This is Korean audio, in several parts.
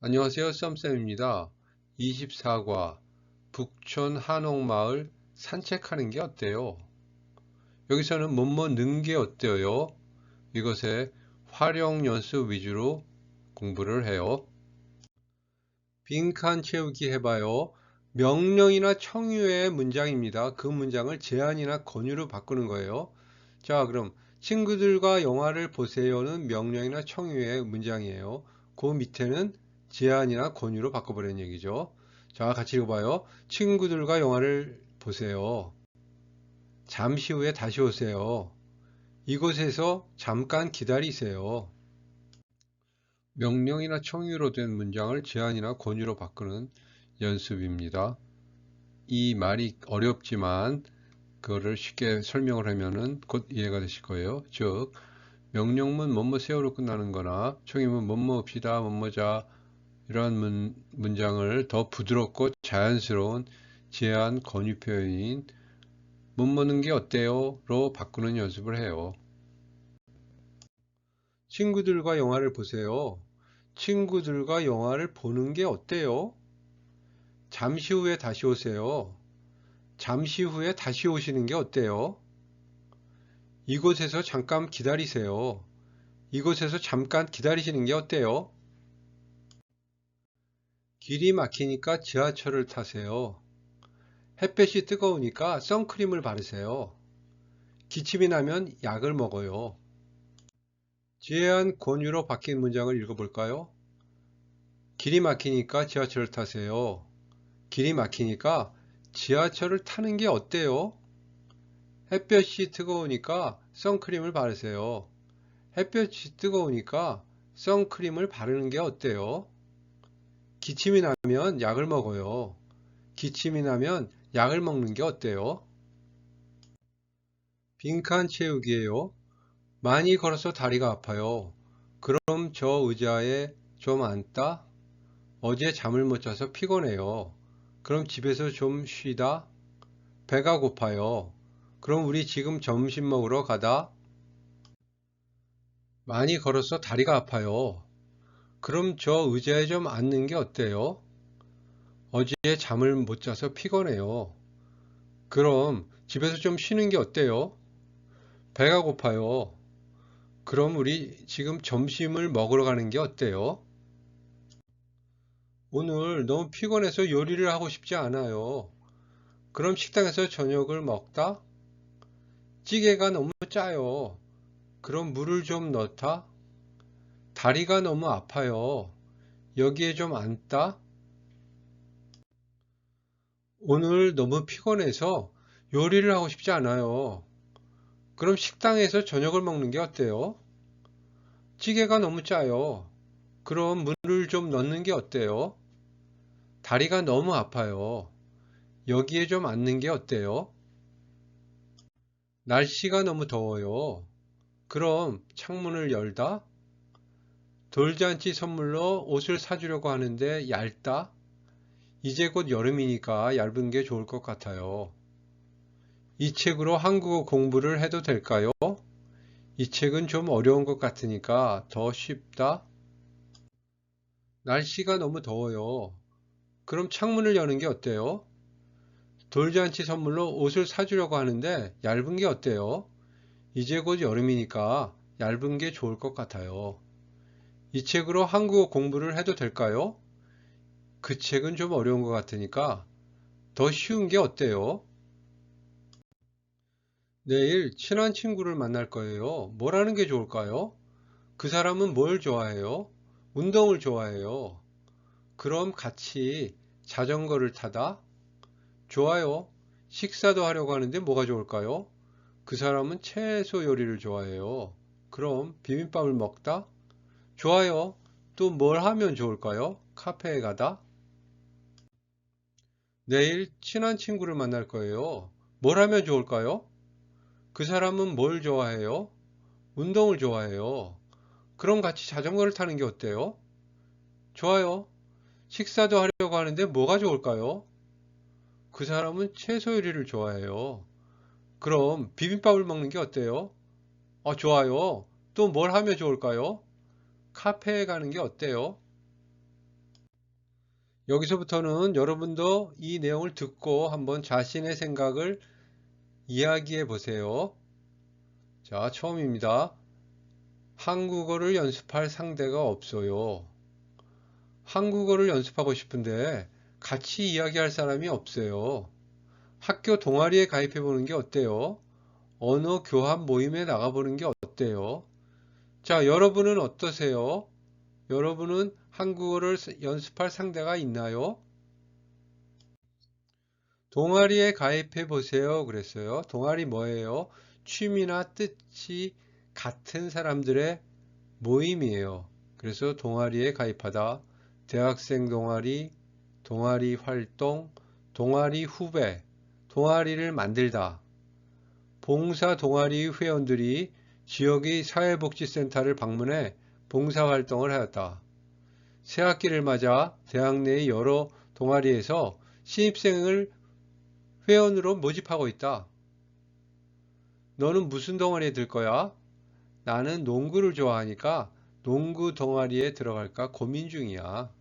안녕하세요. 썸쌤입니다. 24과 북촌 한옥마을 산책하는 게 어때요? 여기서는 뭐뭐 는 게 어때요? 이것에 활용 연습 위주로 공부를 해요. 빈칸 채우기 해봐요. 명령이나 청유의 문장입니다. 그 문장을 제안이나 권유로 바꾸는 거예요. 자, 그럼 친구들과 영화를 보세요는 명령이나 청유의 문장이에요. 그 밑에는 제안이나 권유로 바꿔버리는 얘기죠. 자, 같이 읽어봐요. 친구들과 영화를 보세요. 잠시 후에 다시 오세요. 이곳에서 잠깐 기다리세요. 명령이나 청유로 된 문장을 제안이나 권유로 바꾸는 연습입니다. 이 말이 어렵지만 그거를 쉽게 설명을 하면은 곧 이해가 되실 거예요. 즉 명령문 뭐뭐 세우로 끝나는 거나 청유문 뭐뭐 없이다 뭐뭐자 이러한 문, 문장을 더 부드럽고 자연스러운 제안 권유 표현인 못 먹는 게 어때요? 로 바꾸는 연습을 해요. 친구들과 영화를 보세요. 친구들과 영화를 보는 게 어때요? 잠시 후에 다시 오세요. 잠시 후에 다시 오시는 게 어때요? 이곳에서 잠깐 기다리세요. 이곳에서 잠깐 기다리시는 게 어때요? 길이 막히니까 지하철을 타세요. 햇볕이 뜨거우니까 선크림을 바르세요. 기침이 나면 약을 먹어요. 제한 권유로 바뀐 문장을 읽어볼까요? 길이 막히니까 지하철을 타세요. 길이 막히니까 지하철을 타는 게 어때요? 햇볕이 뜨거우니까 선크림을 바르세요. 햇볕이 뜨거우니까 선크림을 바르는 게 어때요? 기침이 나면 약을 먹어요. 기침이 나면 약을 먹는 게 어때요? 빈칸 채우기예요. 많이 걸어서 다리가 아파요. 그럼 저 의자에 좀 앉다. 어제 잠을 못 자서 피곤해요. 그럼 집에서 좀 쉬다. 배가 고파요. 그럼 우리 지금 점심 먹으러 가다. 많이 걸어서 다리가 아파요. 그럼 저 의자에 좀 앉는 게 어때요? 어제 잠을 못 자서 피곤해요. 그럼 집에서 좀 쉬는 게 어때요? 배가 고파요. 그럼 우리 지금 점심을 먹으러 가는 게 어때요? 오늘 너무 피곤해서 요리를 하고 싶지 않아요. 그럼 식당에서 저녁을 먹다? 찌개가 너무 짜요. 그럼 물을 좀 넣다? 다리가 너무 아파요. 여기에 좀 앉다? 오늘 너무 피곤해서 요리를 하고 싶지 않아요. 그럼 식당에서 저녁을 먹는 게 어때요? 찌개가 너무 짜요. 그럼 물을 좀 넣는 게 어때요? 다리가 너무 아파요. 여기에 좀 앉는 게 어때요? 날씨가 너무 더워요. 그럼 창문을 열다? 돌잔치 선물로 옷을 사주려고 하는데 얇다? 이제 곧 여름이니까 얇은 게 좋을 것 같아요. 이 책으로 한국어 공부를 해도 될까요? 이 책은 좀 어려운 것 같으니까 더 쉽다? 날씨가 너무 더워요. 그럼 창문을 여는 게 어때요? 돌잔치 선물로 옷을 사주려고 하는데 얇은 게 어때요? 이제 곧 여름이니까 얇은 게 좋을 것 같아요. 이 책으로 한국어 공부를 해도 될까요? 그 책은 좀 어려운 것 같으니까 더 쉬운 게 어때요? 내일 친한 친구를 만날 거예요. 뭘 하는 게 좋을까요? 그 사람은 뭘 좋아해요? 운동을 좋아해요. 그럼 같이 자전거를 타다? 좋아요. 식사도 하려고 하는데 뭐가 좋을까요? 그 사람은 채소 요리를 좋아해요. 그럼 비빔밥을 먹다? 좋아요. 또 뭘 하면 좋을까요? 카페에 가다? 내일 친한 친구를 만날 거예요. 뭘 하면 좋을까요? 그 사람은 뭘 좋아해요? 운동을 좋아해요. 그럼 같이 자전거를 타는 게 어때요? 좋아요. 식사도 하려고 하는데 뭐가 좋을까요? 그 사람은 채소 요리를 좋아해요. 그럼 비빔밥을 먹는 게 어때요? 어, 좋아요. 또 뭘 하면 좋을까요? 카페에 가는 게 어때요? 여기서부터는 여러분도 이 내용을 듣고 한번 자신의 생각을 이야기해 보세요. 자, 처음입니다. 한국어를 연습할 상대가 없어요. 한국어를 연습하고 싶은데 같이 이야기할 사람이 없어요. 학교 동아리에 가입해 보는 게 어때요? 언어 교환 모임에 나가보는 게 어때요? 자, 여러분은 어떠세요? 여러분은 한국어를 연습할 상대가 있나요? 동아리에 가입해 보세요. 그랬어요. 동아리 뭐예요? 취미나 뜻이 같은 사람들의 모임이에요. 그래서 동아리에 가입하다. 대학생 동아리, 동아리 활동, 동아리 후배, 동아리를 만들다. 봉사 동아리 회원들이 지역의 사회복지센터를 방문해 봉사활동을 하였다. 새학기를 맞아 대학 내의 여러 동아리에서 신입생을 회원으로 모집하고 있다. 너는 무슨 동아리에 들 거야? 나는 농구를 좋아하니까 농구 동아리에 들어갈까 고민 중이야.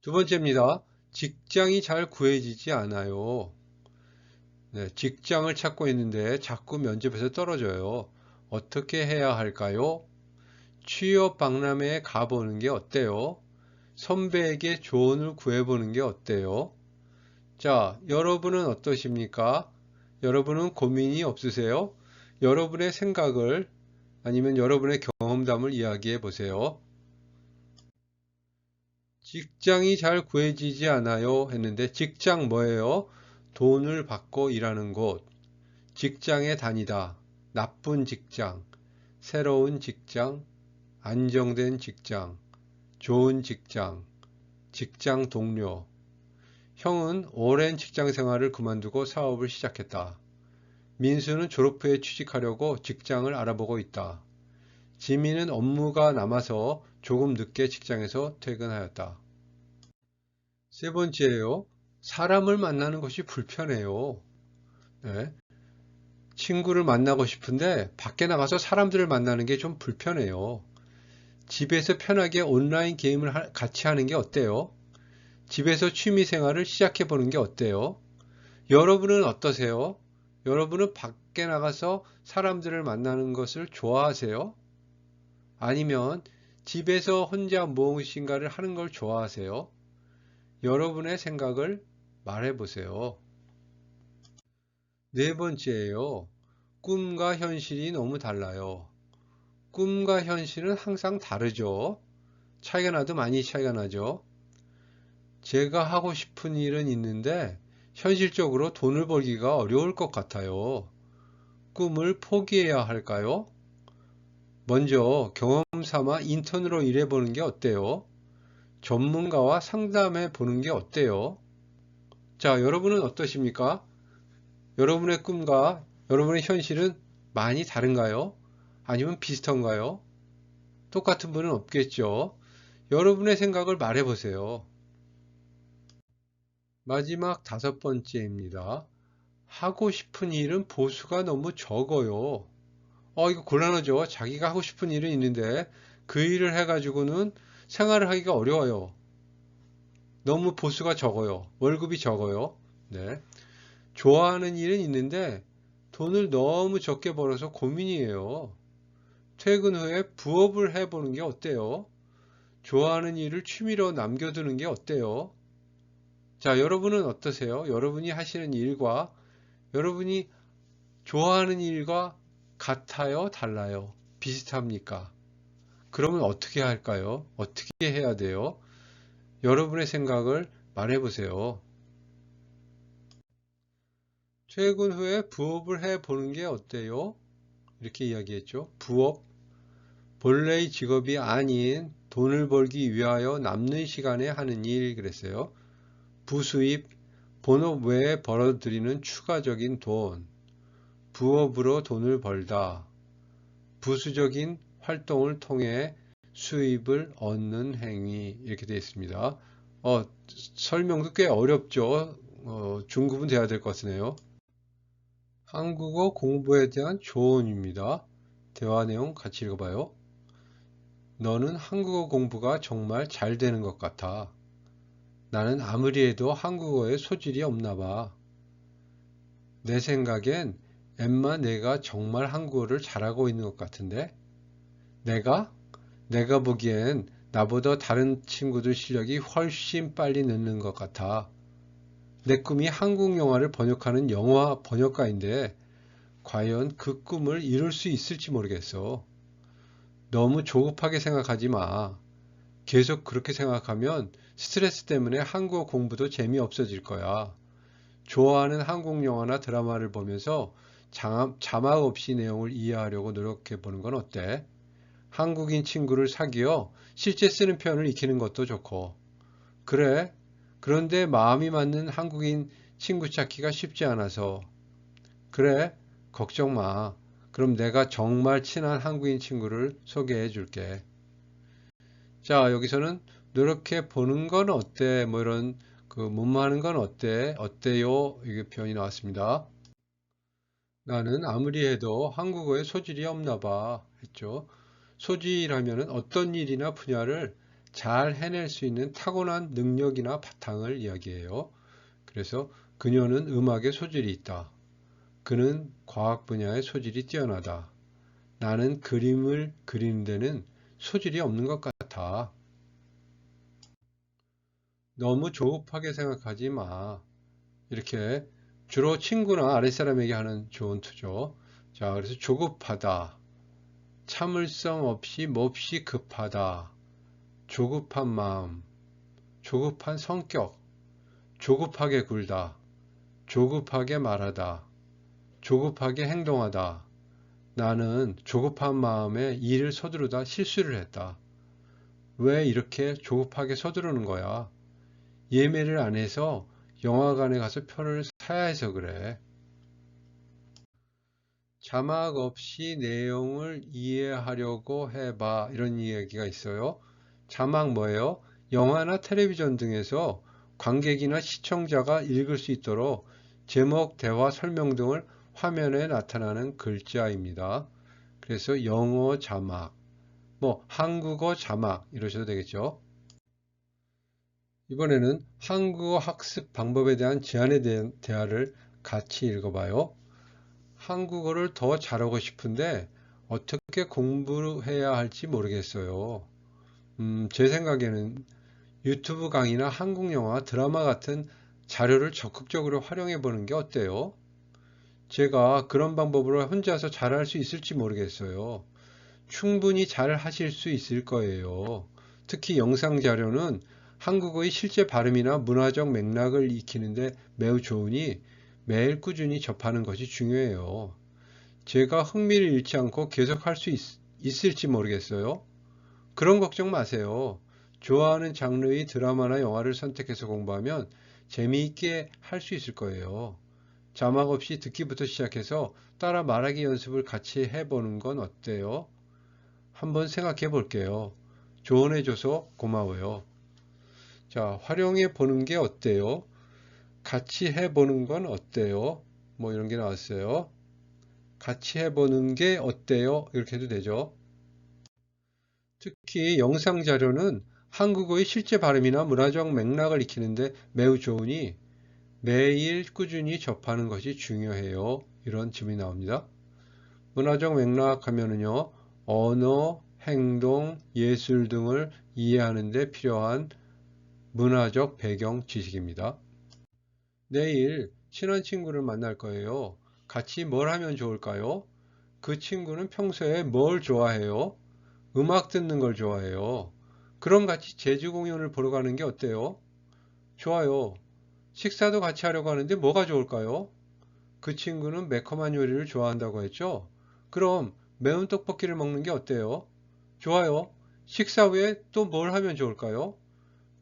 두 번째입니다. 직장이 잘 구해지지 않아요. 네, 직장을 찾고 있는데 자꾸 면접에서 떨어져요. 어떻게 해야 할까요? 취업 박람회에 가보는 게 어때요? 선배에게 조언을 구해보는 게 어때요? 자, 여러분은 어떠십니까? 여러분은 고민이 없으세요? 여러분의 생각을 아니면 여러분의 경험담을 이야기해 보세요. 직장이 잘 구해지지 않아요 했는데 직장 뭐예요? 돈을 받고 일하는 곳. 직장에 다니다. 나쁜 직장. 새로운 직장. 안정된 직장. 좋은 직장. 직장 동료. 형은 오랜 직장 생활을 그만두고 사업을 시작했다. 민수는 졸업 후에 취직하려고 직장을 알아보고 있다. 지민은 업무가 남아서 조금 늦게 직장에서 퇴근하였다. 세 번째예요. 사람을 만나는 것이 불편해요. 네. 친구를 만나고 싶은데 밖에 나가서 사람들을 만나는 게 좀 불편해요. 집에서 편하게 온라인 게임을 같이 하는 게 어때요? 집에서 취미 생활을 시작해 보는 게 어때요? 여러분은 어떠세요? 여러분은 밖에 나가서 사람들을 만나는 것을 좋아하세요? 아니면 집에서 혼자 무엇인가를 하는 걸 좋아하세요? 여러분의 생각을 말해 보세요. 네 번째예요. 꿈과 현실이 너무 달라요. 꿈과 현실은 항상 다르죠. 차이가 나도 많이 차이가 나죠. 제가 하고 싶은 일은 있는데 현실적으로 돈을 벌기가 어려울 것 같아요. 꿈을 포기해야 할까요? 먼저 경험 삼아 인턴으로 일해보는 게 어때요? 전문가와 상담해 보는 게 어때요? 자, 여러분은 어떠십니까? 여러분의 꿈과 여러분의 현실은 많이 다른가요? 아니면 비슷한가요? 똑같은 분은 없겠죠. 여러분의 생각을 말해 보세요. 마지막 다섯 번째입니다. 하고 싶은 일은 보수가 너무 적어요. 어, 이거 곤란하죠. 자기가 하고 싶은 일은 있는데 그 일을 해가지고는 생활을 하기가 어려워요. 너무 보수가 적어요. 월급이 적어요. 네. 좋아하는 일은 있는데 돈을 너무 적게 벌어서 고민이에요. 퇴근 후에 부업을 해보는 게 어때요? 좋아하는 일을 취미로 남겨두는 게 어때요? 자, 여러분은 어떠세요? 여러분이 하시는 일과 여러분이 좋아하는 일과 같아요? 달라요? 비슷합니까? 그러면 어떻게 할까요? 어떻게 해야 돼요? 여러분의 생각을 말해보세요. 퇴근 후에 부업을 해보는 게 어때요? 이렇게 이야기했죠. 부업, 본래의 직업이 아닌 돈을 벌기 위하여 남는 시간에 하는 일 그랬어요. 부수입, 본업 외에 벌어들이는 추가적인 돈, 부업으로 돈을 벌다, 부수적인 활동을 통해 수입을 얻는 행위 이렇게 되어 있습니다. 어, 설명도 꽤 어렵죠. 어, 중급은 돼야 될 것 같으네요. 한국어 공부에 대한 조언입니다. 대화 내용 같이 읽어봐요. 너는 한국어 공부가 정말 잘 되는 것 같아. 나는 아무리 해도 한국어에 소질이 없나 봐. 내 생각엔 엠마 내가 정말 한국어를 잘하고 있는 것 같은데? 내가? 내가 보기엔 나보다 다른 친구들 실력이 훨씬 빨리 늦는 것 같아. 내 꿈이 한국 영화를 번역하는 영화 번역가인데 과연 그 꿈을 이룰 수 있을지 모르겠어. 너무 조급하게 생각하지 마. 계속 그렇게 생각하면 스트레스 때문에 한국어 공부도 재미없어질 거야. 좋아하는 한국 영화나 드라마를 보면서 자막 없이 내용을 이해하려고 노력해 보는 건 어때? 한국인 친구를 사귀어 실제 쓰는 표현을 익히는 것도 좋고. 그래. 그런데 마음이 맞는 한국인 친구 찾기가 쉽지 않아서. 그래. 걱정 마. 그럼 내가 정말 친한 한국인 친구를 소개해 줄게. 자, 여기서는 노력해 보는 건 어때? 뭐 이런 그 문무하는 건 어때? 어때요? 이게 표현이 나왔습니다. 나는 아무리 해도 한국어에 소질이 없나 봐. 했죠. 소질이라면 어떤 일이나 분야를 잘 해낼 수 있는 타고난 능력이나 바탕을 이야기해요. 그래서 그녀는 음악에 소질이 있다. 그는 과학 분야의 소질이 뛰어나다. 나는 그림을 그리는 데는 소질이 없는 것 같아. 너무 조급하게 생각하지 마. 이렇게 주로 친구나 아랫사람에게 하는 좋은 투죠. 자, 그래서 조급하다. 참을성 없이 몹시 급하다. 조급한 마음. 조급한 성격. 조급하게 굴다. 조급하게 말하다. 조급하게 행동하다. 나는 조급한 마음에 일을 서두르다 실수를 했다. 왜 이렇게 조급하게 서두르는 거야? 예매를 안 해서 영화관에 가서 표를 사야 해서 그래. 자막 없이 내용을 이해하려고 해봐. 이런 이야기가 있어요. 자막 뭐예요? 영화나 텔레비전 등에서 관객이나 시청자가 읽을 수 있도록 제목, 대화, 설명 등을 화면에 나타나는 글자입니다. 그래서 영어 자막, 뭐 한국어 자막 이러셔도 되겠죠. 이번에는 한국어 학습 방법에 대한 제안에 대한 대화를 같이 읽어봐요. 한국어를 더 잘하고 싶은데 어떻게 공부해야 할지 모르겠어요. 음, 제 생각에는 유튜브 강의나 한국 영화, 드라마 같은 자료를 적극적으로 활용해 보는 게 어때요? 제가 그런 방법으로 혼자서 잘할 수 있을지 모르겠어요. 충분히 잘 하실 수 있을 거예요. 특히 영상 자료는 한국어의 실제 발음이나 문화적 맥락을 익히는데 매우 좋으니 매일 꾸준히 접하는 것이 중요해요. 제가 흥미를 잃지 않고 계속 할 수 있을지 모르겠어요. 그런 걱정 마세요. 좋아하는 장르의 드라마나 영화를 선택해서 공부하면 재미있게 할 수 있을 거예요. 자막 없이 듣기부터 시작해서 따라 말하기 연습을 같이 해보는 건 어때요? 한번 생각해 볼게요. 조언해줘서 고마워요. 자, 활용해 보는 게 어때요? 같이 해보는 건 어때요? 뭐 이런 게 나왔어요. 같이 해보는 게 어때요? 이렇게 해도 되죠. 특히 영상 자료는 한국어의 실제 발음이나 문화적 맥락을 익히는데 매우 좋으니 매일 꾸준히 접하는 것이 중요해요. 이런 질문이 나옵니다. 문화적 맥락 하면은요, 언어, 행동, 예술 등을 이해하는 데 필요한 문화적 배경 지식입니다. 내일 친한 친구를 만날 거예요. 같이 뭘 하면 좋을까요? 그 친구는 평소에 뭘 좋아해요? 음악 듣는 걸 좋아해요. 그럼 같이 제주 공연을 보러 가는 게 어때요? 좋아요. 식사도 같이 하려고 하는데 뭐가 좋을까요? 그 친구는 매콤한 요리를 좋아한다고 했죠? 그럼 매운 떡볶이를 먹는 게 어때요? 좋아요. 식사 후에 또 뭘 하면 좋을까요?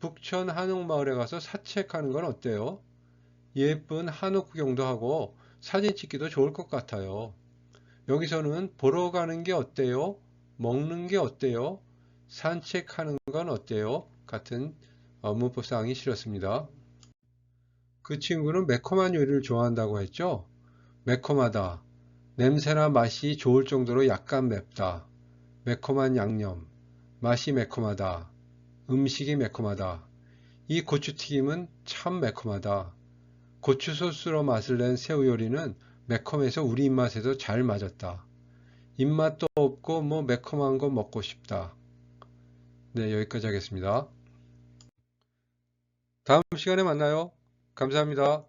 북천 한옥마을에 가서 사책하는 건 어때요? 예쁜 한옥 구경도 하고 사진 찍기도 좋을 것 같아요. 여기서는 보러 가는 게 어때요? 먹는 게 어때요? 산책하는 건 어때요? 같은 문법사항이 실었습니다. 그 친구는 매콤한 요리를 좋아한다고 했죠? 매콤하다. 냄새나 맛이 좋을 정도로 약간 맵다. 매콤한 양념. 맛이 매콤하다. 음식이 매콤하다. 이 고추튀김은 참 매콤하다. 고추 소스로 맛을 낸 새우 요리는 매콤해서 우리 입맛에도 잘 맞았다. 입맛도 없고 뭐 매콤한 거 먹고 싶다. 네, 여기까지 하겠습니다. 다음 시간에 만나요. 감사합니다.